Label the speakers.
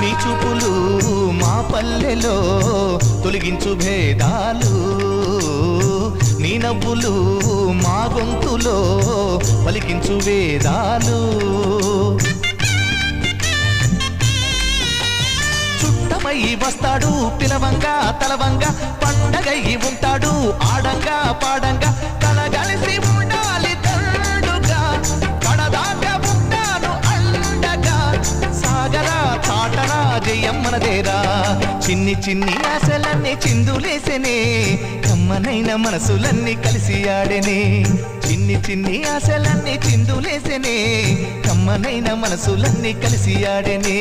Speaker 1: నీ చూపులు మా పల్లెలో తొలగించు భేదాలు. నీ నవ్వులు మా గొంతులో పలికించు వేదాలు. చుట్టమై వస్తాడు పిలవంగా తలవంగా పండగై ఉంటాడు ఆడంగా పాడంగా. చాటరా జయమ్మనదేరా చిన్ని చిన్ని ఆశలన్నీ చిందులేసెనే. కమ్మనైన మనసులన్నీ కలిసి ఆడెనే. చిన్ని చిన్ని ఆశలన్నీ చిందులేసెనే. కమ్మనైన మనసులన్నీ కలిసి ఆడెనే.